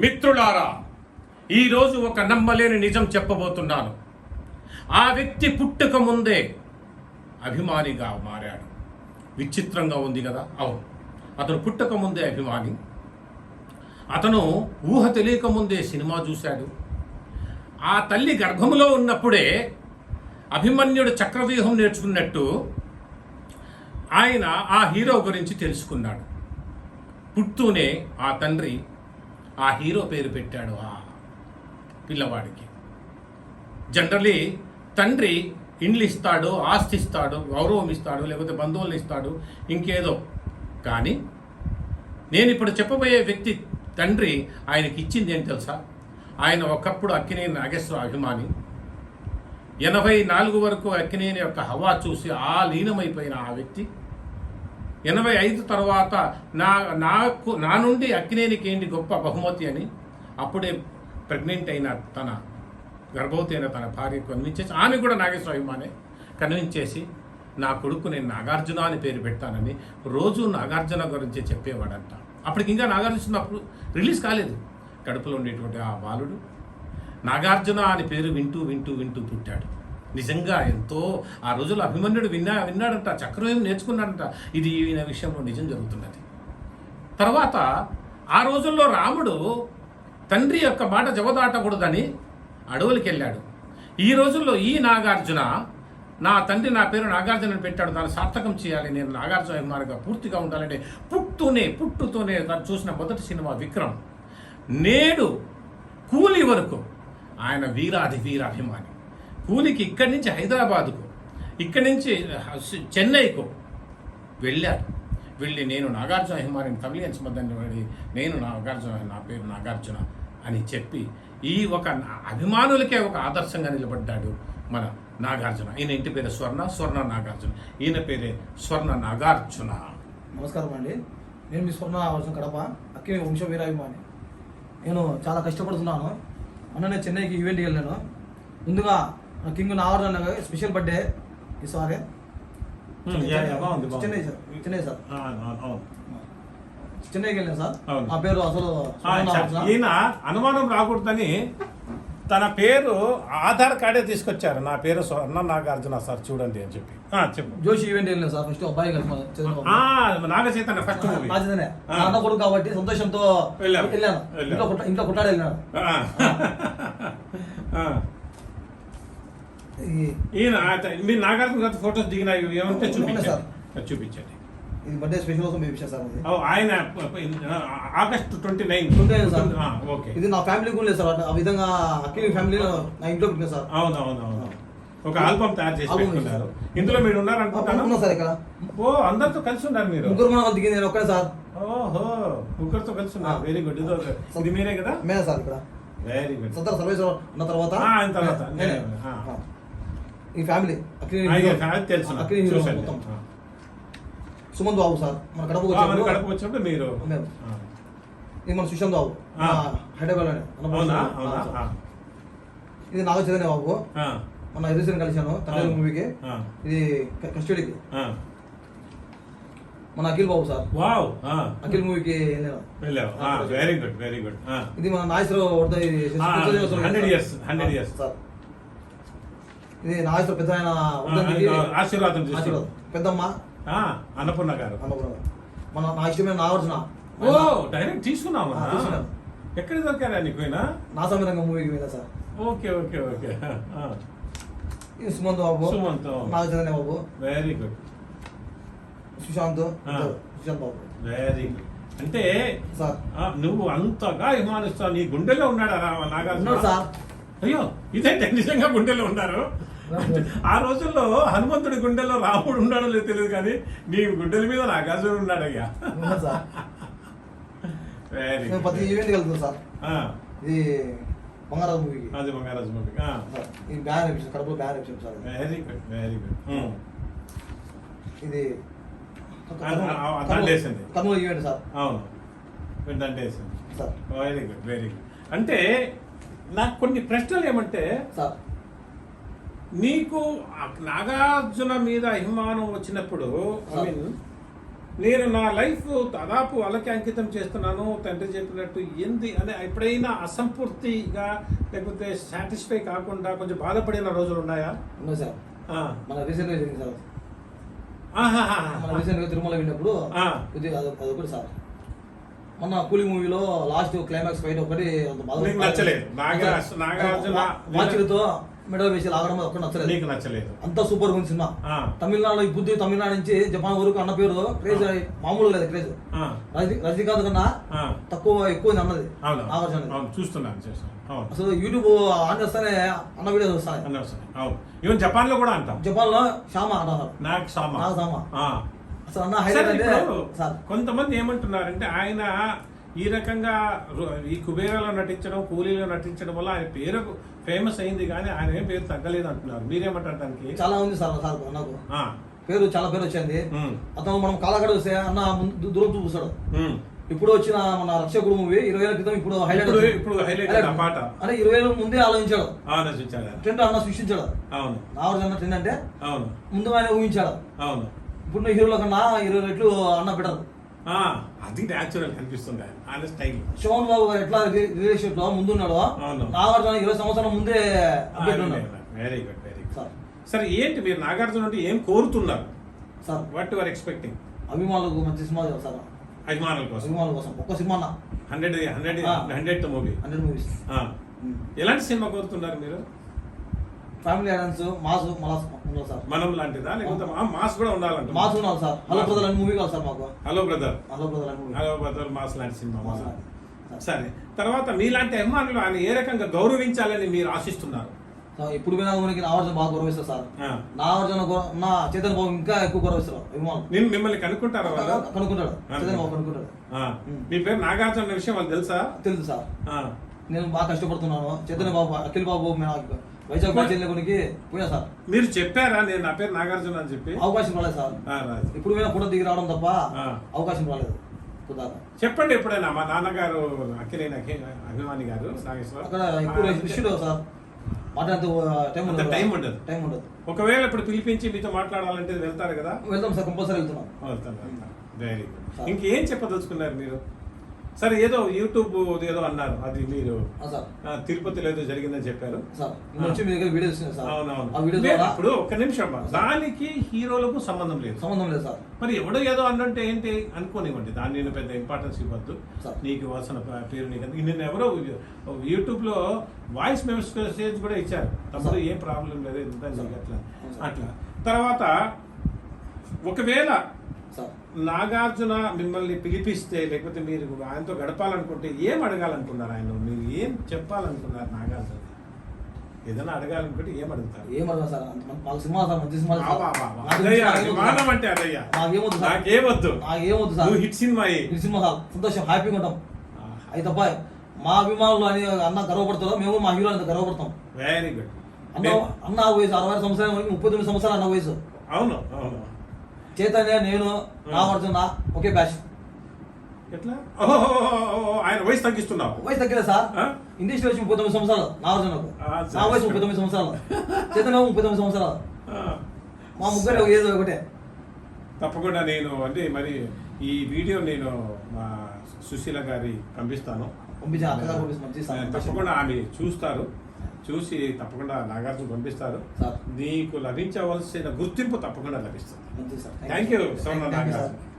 మిత్రులారా ఈరోజు ఒక నమ్మలేని నిజం చెప్పబోతున్నాను. ఆ వ్యక్తి పుట్టుక ముందే అభిమానిగా మారాడు. విచిత్రంగా ఉంది కదా? అవును. అతను పుట్టక ముందే అభిమాని. అతను ఊహ తెలియక ముందే సినిమా చూశాడు. ఆ తల్లి గర్భములో ఉన్నప్పుడే అభిమన్యుడు చక్రవ్యూహం నేర్చుకున్నట్టు ఆయన ఆ హీరో గురించి తెలుసుకున్నాడు. పుట్టూనే ఆ తండ్రి ఆ హీరో పేరు పెట్టాడు ఆ పిల్లవాడికి. జనరలీ తండ్రి ఇండ్లు ఇస్తాడు ఆస్తి ఇస్తాడు గౌరవం ఇస్తాడు లేకపోతే బంధువులను ఇస్తాడు ఇంకేదో. కానీ నేను ఇప్పుడు చెప్పబోయే వ్యక్తి తండ్రి ఆయనకి ఇచ్చింది ఏం తెలుసా? ఆయన ఒకప్పుడు అక్కినేని నాగేశ్వర అభిమాని. ఎనభై నాలుగు వరకు అక్కినేని యొక్క హవా చూసి ఆ లీనమైపోయిన ఆ వ్యక్తి. ఎనభై ఐదు తర్వాత నా నాకు నా నుండి అక్కినేనికి ఏంటి గొప్ప బహుమతి అని అప్పుడే ప్రెగ్నెంట్ అయిన తన గర్భవతి అయిన తన భార్య కన్విన్స్ ఆమె కూడా నాగేశ్వర అభిమానే కన్విన్స్ చేసి నా కొడుకు నేను నాగార్జున అని పేరు పెట్టానని రోజు నాగార్జున గురించి చెప్పేవాడంట. అప్పటికి ఇంకా నాగార్జున అప్పుడు రిలీజ్ కాలేదు. కడుపులో ఉండేటువంటి ఆ బాలుడు నాగార్జున అని పేరు వింటూ వింటూ వింటూ పుట్టాడు. నిజంగా ఎంతో ఆ రోజుల్లో అభిమన్యుడు విన్నా విన్నాడంట చక్రవ్యూహం నేర్చుకున్నాడంట ఇది ఈయన విషయంలో నిజం జరుగుతున్నది. తర్వాత ఆ రోజుల్లో రాముడు తండ్రి యొక్క మాట జవదాటకూడదని అడవులకి వెళ్ళాడు. ఈ రోజుల్లో ఈ నాగార్జున నా తండ్రి నా పేరు నాగార్జున పెట్టాడు దాన్ని సార్థకం చేయాలి నేను నాగార్జున అభిమానిగా పూర్తిగా ఉండాలంటే పుట్టునే పుట్టుతోనే తను చూసిన మొదటి సినిమా విక్రమ్. నేడు కూలి వరకు ఆయన వీరాధి వీరాభిమాని. కూలికి ఇక్కడి నుంచి హైదరాబాద్కు ఇక్కడి నుంచి చెన్నైకు వెళ్ళారు. వెళ్ళి నేను నాగార్జున హిమారిని తమిళియన్ సంబంధాన్ని నేను నాగార్జున నా పేరు నాగార్జున అని చెప్పి ఈ ఒక నా- అభిమానులకే ఒక ఆదర్శంగా నిలబడ్డాడు మన నాగార్జున. ఈయన ఇంటి పేరు స్వర్ణ స్వర్ణ నాగార్జున. ఈయన పేరే స్వర్ణ నాగార్జున. నమస్కారం అండి. నేను మీ స్వర్ణ వర్షం కడప అక్కి వంశ వీరాభిమాని నేను చాలా కష్టపడుతున్నాను. మొన్న నేను చెన్నైకి ఈవెంట్కి వెళ్ళాను. ముందుగా కింగ్ నాగార్జున గారి స్పెషల్ బర్త్డే ఈసారి చెన్నై సార్ చెన్నై సార్ చెన్నైకి వెళ్ళాను సార్. నా పేరు అసలు. ఈయన అనుమానం రాకూడదని తన పేరు ఆధార్ కార్డే తీసుకొచ్చారు నా పేరు స్వర్ణ నాగార్జున సార్ చూడండి అని చెప్పి ఆ, చెప్పు జోషి ఈవెంట్ వెళ్ళాను సార్ ఫస్ట్ అబ్బాయి కలిసి మన చంద్రబాబు. ఆ, నాగ చైతన్య ఫస్ట్ మూవీ రాజధానే ఆ. నా అన్న కొడుకు కాబట్టి సంతోషంతో వెళ్ళాం. వెళ్ళాను వెళ్ళాం. ఇంట్లో ఇంట్లో కుట్టాడు వెళ్ళాను ఆ. ఆ. ఈ- ఈయన మీరు నాగార్జున గారి ఫోటోస్ దిగిన ఏమంటే చూపించండి. చూపించండి. ఇది బర్త్డే స్పెషల్ కోసం ఇచ్చాను సార్ అది. ఆయన August twenty nine. Sir. Okay. ఇది నా ఫ్యామిలీ కూడా లేదు సార్. ఆ విధంగా అక్కి ఫ్యామిలీ నా ఇంట్లో పెట్టిన సార్. అవును అవును అవును. ఒక ఆల్బమ్ తయారు చేసి పెట్టుకున్నారు. ఇందులో మీరు ఉన్నారు ఉన్నా అనుకుంటాను సార్ ఇక్కడ. ఓ అందరితో కలిసి ఉన్నారు మీరు. ముగ్గురు మన దిగింది నేను ఒక్కనే సార్. ఓహో ముగ్గురితో కలిసి ఉన్నారు. వెరీ గుడ్ ఇదో ఇది మీరే కదా? మేనే సార్ ఇక్కడ. వెరీ గుడ్ సత్తర సర్వేశ్వర ఉన్న తర్వాత? ఆయన తర్వాత. ఈ ఫ్యామిలీ తెలుసు. మొత్తం. సుమంత్ బాబు సార్ మన కడపకు ఆ, మన వచ్చినప్పుడు కడప వచ్చినప్పుడు మీరు. ఇది మన సుశాంత్ బాబు. హైదరాబాద్. ఇది నాగ చైతన్య బాబు. మన ఎదురుసరిని కలిశాను తండ్రి. మూవీకి. ఇది కస్టడీకి. మన అఖిల్ బాబు సార్ వావ్. అఖిల్ మూవీకి వెళ్ళాను వెరీ గుడ్ వెరీ గుడ్ ఇది మన Krishnadevaswamy 100 sir. years, 100 years. Sir ఇది నాగేశ్వర పెద్ద ఆయన ఆశీర్వాదం ఆశీర్వాదం. పెద్దమ్మ. అన్నపూర్ణ గారు. అన్నపూర్ణ. మన నా ఇష్టమైన నాగార్జున. ఓ డైరెక్ట్ తీసుకున్నావు? ఆ, తీసుకున్నాను. ఎక్కడ దొరికారా నీకు పోయినా నా సమీరంగ మూవీకి పోయినా sir. Okay okay okay. Sumanth Babu. Sumanth. Nagachaitanya Babu. Very good Sushanth. ఆ. ఇద్దరు. సుశాంత్ బాబు. వెరీ గుడ్ అంటే సార్. ఆ, నువ్వు అంతగా అభిమానిస్తావు. నీ గుండెలో ఉన్నాడా రా- నాగార్జున? సార్. అయ్యో ఇదేంటి? నిజంగా గుండెలో ఉన్నారు? ఆ రోజుల్లో హనుమంతుడి గుండెలో రాముడు ఉన్నాడో లేదో తెలియదు కానీ నీ గుండెల మీద నాగార్జున ఉన్నాడయ్యా. ఉన్నాడు సార్? వెరీ ప్రతి ఈవెంట్కి వెళ్తున్నాం సార్. ఇది బంగారాజు మూవీకి అది మంగారాజు మూవీ ఈ బ్యాన్ ఎపిసోడ్ కడపలో బ్యాన్ ఎపిసోడ్ సార్ ఇది. వెరీ గుడ్ వెరీ గుడ్ ఇది. కర్నూలు. Event sir. అవును. Sir. Very good very good అంటే నాకు కొన్ని ప్రశ్నలు ఏమంటే సార్. నీకు నాగార్జున మీద అభిమానం వచ్చినప్పుడు ఐ. మీన్ నేను నా లైఫ్ దాదాపు వాళ్ళకి అంకితం చేస్తున్నాను తండ్రి చెప్పినట్టు ఏంది అని ఎప్పుడైనా అసంపూర్తిగా లేకపోతే సాటిస్ఫై కాకుండా కొంచెం బాధపడిన రోజులు ఉన్నాయా సార్. మన రీసెంట్గా జరిగింది సార్. మన రీసెంట్గా తిరుమల వెళ్ళినప్పుడు అది అదొకటి సార్ మొన్న కూలి మూవీలో లాస్ట్ క్లైమాక్స్ ఫైట్ ఒకటి అంత బాధ నచ్చలేదు. నాగార్జున- మెడల్ వేసి లాగడం ఒకటి నచ్చలేదు. నీకు నచ్చలేదు. అంతా సూపర్ ఉంది సినిమా. తమిళనాడు ఈ బుద్ధి తమిళనాడు నుంచి జపాన్ వరకు అన్న పేరు క్రేజ్ మామూలు లేదు క్రేజ్. రజనీకాంత్ కన్నా. తక్కువ ఎక్కువ అన్నది. నాగార్జున చూస్తున్నాను అసలు యూట్యూబ్ ఆన్ చేస్తానే అన్న వీడియోస్ వస్తాయి. అవును. ఈవెన్ జపాన్లో కూడా అంటాం. జపాన్లో శ్యామ అంటారు నాకు సామా నాకు. ఆ. అసలు అన్న సరే, హైలైట్ అంటే ఇప్పుడు సార్. కొంతమంది ఏమంటున్నారంటే ఆయన ఈ రకంగా ఈ కుబేరాలో నటించడం కూలీలో నటించడం వల్ల ఆయన పేరు ఫేమస్ అయింది కానీ ఆయన ఏం పేరు తగ్గలేదు అంటున్నారు. మీరేమంటారు దానికి? చాలా ఉంది సార్ సార్ నాకు. ఆ. పేరు చాలా పేరు వచ్చింది. అతను మనం కాలగడ వస్తే అన్న ముందు దూరం చూస్తాడు ఉమ్. ఇప్పుడు వచ్చిన మన రక్షకుడు మూవీ ఇరవై ఏళ్ళ క్రితం ఇప్పుడు హైలైట్ ఇప్పుడు హైలైట్ పాట. అంటే ఇరవై ఏళ్ళ ముందే ఆలోచించాడు. ట్రెండ్ అన్న సృష్టించాడు. అవును. నాగార్జున ట్రెండ్ అంటే అవును. ముందు ఆయన ఊహించాడు. అవును. ఇప్పుడు హీరోల కన్నా ఇరవై రెట్లు అన్న బెటర్. అది న్యాచురల్ కనిపిస్తుంది ఆయన స్టైల్ శోభన్ బాబు గారు ఎట్లా రిలేషన్షిప్లో ముందు ఉన్నాడు అవును. నాగార్జున ఇరవై సంవత్సరాల ముందే very good very good sir. సరే ఏంటి మీరు నాగార్జున అంటే ఏం కోరుతున్నారు? సార్. వాట్ యువర్ ఎక్స్పెక్టింగ్ అభిమానులకు మంచి సినిమా సార్. అభిమానుల కోసం. అభిమానుల కోసం. ఒక్క cinema hundred hundred. Hundred movie. Hundred movies. ఎలాంటి సినిమా కోరుతున్నారు మీరు? ఫ్యామిలీ ఐడన్స్ మాస్ మలాస్ సార్ మనం లాంటిదా? లేకపోతే మాస్ కూడా ఉండాలంట మాస్ ఉండాలి సార్ హలో బ్రదర్ అని మూవీ కావాలి సార్ మాకు. హలో బ్రదర్ హలో బ్రదర్ అని హలో బ్రదర్ మాస్ లాంటి సినిమా. సరే. తర్వాత మీలాంటి అభిమానులు ఆయన ఏ రకంగా గౌరవించాలని మీరు ఆశిస్తున్నారు? ఇప్పుడు పోయినా మనకి నాగార్జున బాగా గౌరవిస్తారు సార్. నాగార్జున నా చేతన్ బాబు ఇంకా ఎక్కువ గౌరవిస్తారు నేను మిమ్మల్ని కనుక్కుంటారా కనుక్కుంటాడు. చేతన్ బాబు కనుక్కుంటాడు. మీ పేరు నాగార్జున విషయం వాళ్ళు తెలుసా? తెలుసు సార్. నేను బాగా కష్టపడుతున్నాను. చైతన్య బాబు అఖిల్ బాబు మేము వైజాగ్ కొనికి పోయినా సార్. మీరు చెప్పారా? నేను నా పేరు నాగార్జున అని చెప్పి. అవకాశం రాలేదు సార్. ఇప్పుడు పోయినా ఫోటో దిగి రావడం తప్ప. అవకాశం రాలేదు. చెప్పండి ఎప్పుడైనా మా నాన్నగారు అఖిలైన అఖి- అభిమాని గారు నాగేశ్వర. అక్కడ ఇప్పుడు సార్. మాట్లాడితే టైం ఉండదు. టైం ఉండదు. టైం ఉండదు. ఒకవేళ ఇప్పుడు పిలిపించి మీతో మాట్లాడాలంటే వెళ్తారు కదా? వెళ్తాం సార్ కంపల్సరీ వెళ్తున్నాం. వెళ్తారు వెరీ గుడ్. ఇంకేం చెప్పదలుచుకున్నారు మీరు? సరే ఏదో యూట్యూబ్ ఏదో అన్నారు. అది మీరు. తిరుపతిలో ఏదో జరిగిందని చెప్పారు. నేను ఇప్పుడు ఒక్క నిమిషం. దానికి హీరోలకు సంబంధం లేదు. సంబంధం లేదు సార్. మరి ఎవడో ఏదో అన్నంటే ఏంటి అనుకోనివ్వండి. దాన్ని నేను పెద్ద ఇంపార్టెన్స్ ఇవ్వద్దు. నీకు వాసన పేరు నీకు నిన్న ఎవరో యూట్యూబ్లో వాయిస్ మెసేజ్ కూడా ఇచ్చారు. తప్పుడు. ఏం ప్రాబ్లం లేదు. నీకు అట్లా. తర్వాత ఒకవేళ నాగార్జున మిమ్మల్ని పిలిపిస్తే లేకపోతే మీరు ఆయనతో గడపాలనుకుంటే ఏం అడగాలనుకున్నారు ఆయన? మీరు ఏం చెప్పాలనుకున్నారు నాగార్జున ఏదైనా అడగాలనుకుంటే ఏం అడుగుతారు? ఏమన్నా సార్? మాకు సినిమా సార్ మంచి సినిమా వా, వా, వా, వా. అదయ్యా, అభిమానం అంటే అదయ్యా. నాకేమొద్దు నాకేమొద్దు. నాకేమొద్దు సార్. హిట్ సినిమా. ఈ సినిమా సార్. సంతోషం హ్యాపీగా ఉంటాం. అయితే తప్ప మా అభిమానులు అని అన్న గర్వపడతారో మేము మా హీరో అంత గర్వపడతాం. వెరీ గుడ్ అన్న అన్న వయసు అరవై సంవత్సరాల ముప్పై తొమ్మిది సంవత్సరాలు అన్న వయసు. అవును అవును. చైతన్య నేను నాగార్జున ఒకే బ్యాచ్ ఎట్లా? ఆయన వయసు తగ్గిస్తున్నావు. వయసు సార్. ఆ? ఇండస్ట్రీ వచ్చి ముప్పై తొమ్మిది సంవత్సరాలు నాగార్జునకు నా వయసు. ముప్పై తొమ్మిది సంవత్సరాలు. చైతన్య ముప్పై తొమ్మిది సంవత్సరాలు. మా ముగ్గురు ఏదో ఒకటే. తప్పకుండా నేను అంటే మరి ఈ వీడియో నేను మా సుశీల గారి పంపిస్తాను. తప్పకుండా ఆమె చూస్తారు. చూసి తప్పకుండా నాగార్జున పంపిస్తారు. నీకు లభించవలసిన గుర్తింపు తప్పకుండా లభిస్తుంది. Thank you so much thank you sir. Nagarjuna.